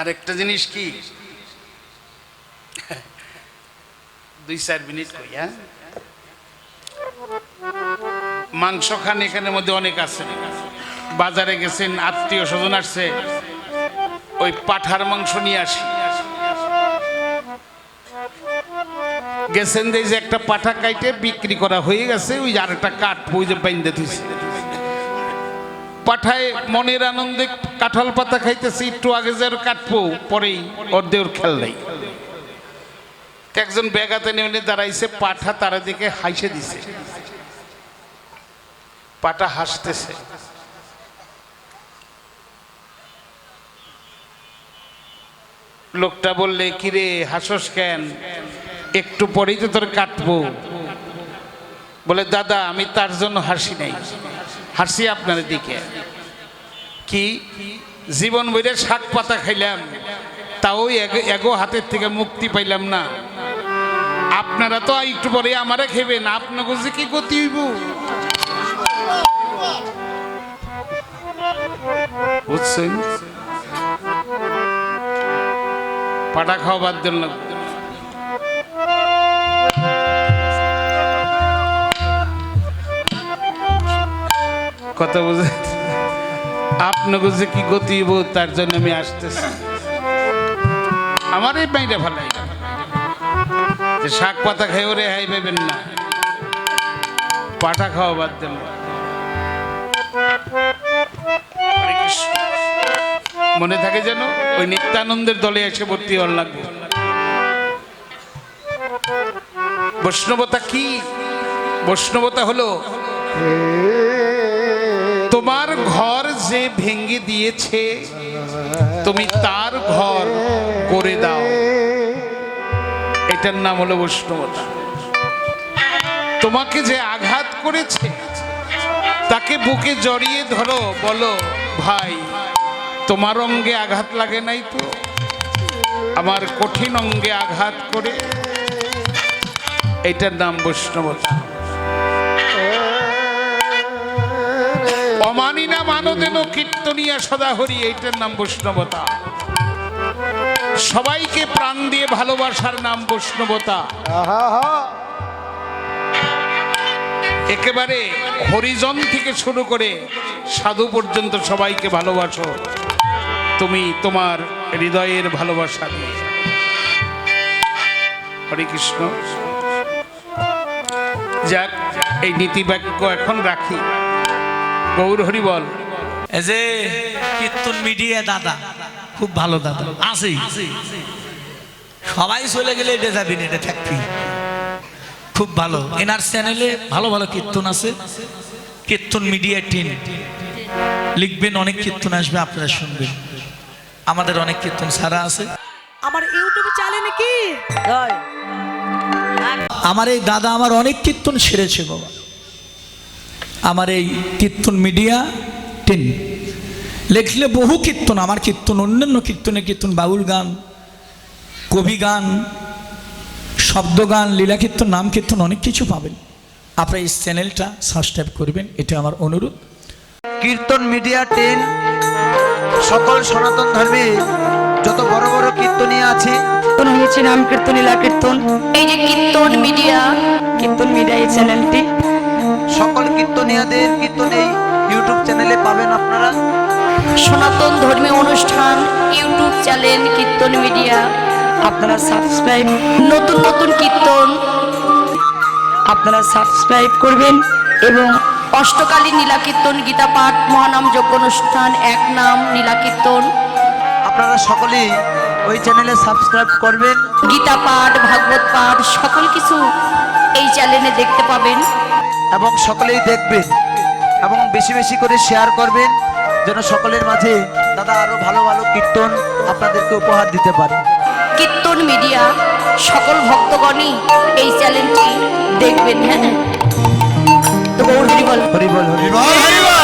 আরেকটা জিনিস কি? দুই চার মিনিট হ্যাঁ? মাংস খান এখানের মধ্যে অনেক আছে। বাজারে গেছেন, আত্মীয় স্বজন আসছে, ওই পাঠার মাংস নিয়ে আসি। গেছেন যে একটা পাঠা কাইটে বিক্রি করা হয়ে গেছে, ওই আর একটা কাঠ ওই যে বাইন্দে থুইছে। পাঠায় মনের আনন্দে কাঁঠাল পাতা খাইতেছি, একটু আগে যে কাটবো, পরেই ওর দেওর খেল নেই। একজন ব্যাগাতে নেমে দাঁড়াইছে, পাঠা তারা দিকে হাসে দিছে। পাটা হাসতেছে। লোকটা বললে, কিরে, হাসস কেন? একটু পরেই তো তোর কাটবো। বলে, দাদা, আমি তার জন্য হাসি নাই। হাসি আপনার দিকে। কি? জীবন বইরে শাক পাতা খাইলাম, তাও এগ- হাতের থেকে মুক্তি পাইলাম না। আপনারা তো একটু পরে আমারে খেবেন, আপনাকে যে কি গতি হইব? পাটা খাওয়া বাদ দিল না। কথা বুঝে আপনাকে যে কি গতি তার জন্য আমি আসতেছি। আমার এই বাইরে ভালাই যে শাক পাতা খাই ওরে হাই পাইবেন না। পাঠা খাওয়া বাদ দেন। মনে থাকে যেন ওই নিত্যানন্দের দলে এসে ভর্তি হওয়ার লাগবে। বৈষ্ণবতা কি? বৈষ্ণবতা হলো ঘর যে ভেঙে দিয়েছে, তুমি তার ঘর করে দাও। এটার নাম হলো বৈষ্ণবতা তোমাকে যে আঘাত করেছে, তাকে বুকে জড়িয়ে ধরো, বলো, ভাই, তোমার অঙ্গে আঘাত লাগে নাই তো? আমার কঠিন অঙ্গে আঘাত করে? এটার নাম বৈষ্ণবতা অমানি না মানদেন কীর্তনিয়া সদাহরি এইটার নাম বৈষ্ণবতা। সবাইকে প্রাণ দিয়ে ভালোবাসার নাম বৈষ্ণবতা। একেবারে হরিজন থেকে শুরু করে সাধু পর্যন্ত সবাইকে ভালোবাসো। তুমি তোমার হৃদয়ের ভালোবাসা দিয়ে। হরে কৃষ্ণ। যাক এই নীতিবাক্য এখন রাখি। গৌর হরি বল। এই যে কীর্তন মিডিয়া দাদা খুব ভালো দাদা। আছে সবাই চলে গেলে এটা যাবি এটা থাকবি। খুব ভালো। এনার চ্যানেলে ভালো ভালো কীর্তন আছে। কীর্তন মিডিয়া টিন লিখবেন অনেক কীর্তন আসবে আপনারা শুনবেন। আমাদের অনেক কীর্তন সারা আছে। আমার ইউটিউবে চালে নাকি আমার এই দাদা আমার অনেক কীর্তন সেরেছে বাবা। আমার এই কীর্তন মিডিয়া টেন। লেখলে বহু কীর্তন আমার কীর্তন অন্যান্য কীর্তনে কীর্তন বাউল গান কবি গান শব্দ গান লীলা কীর্তন নাম কীর্তন অনেক কিছু পাবেন। আপনার এই চ্যানেলটা সাবস্ক্রাইব করবেন এটা আমার অনুরোধ। কীর্তন মিডিয়া টেন সকল সনাতন ধর্মে যত বড় বড় কীর্তনীয় আছে। কীর্তন হয়েছে নাম কীর্তন লীলা কীর্তন। এই যে কীর্তন মিডিয়া। কীর্তন মিডিয়া এই চ্যানেলটি। কীর্তনীয়দের কীর্তন এই ইউটিউব চ্যানেলে পাবেন আপনারা। সনাতন ধর্মীয় অনুষ্ঠান ইউটিউব চ্যানেল কীর্তন মিডিয়া আপনারা সাবস্ক্রাইব নতুন নতুন কীর্তন আপনারা সাবস্ক্রাইব করবেন এবং অষ্টকালী নীলা কীর্তন গীতা পাঠ মহানাম যজ্ঞ অনুষ্ঠান এক নাম নীলা কীর্তন। আপনারা সকলেই ওই চ্যানেলে সাবস্ক্রাইব করবেন। গীতা পাঠ ভাগবত পাঠ সকল কিছু এই চ্যানেলে দেখতে পাবেন। এবং সকলেই দেখবেন এবং বেশি বেশি করে শেয়ার করবেন যেন সকলের মাঝে দাদা আরও ভালো ভালো কীর্তন আপনাদেরকে উপহার দিতে পারে। কীর্তন মিডিয়া সকল ভক্তগণই এই চ্যানেলটি দেখবেন। হ্যাঁ তো গৌর হরি বল। হরি বল হরি বল।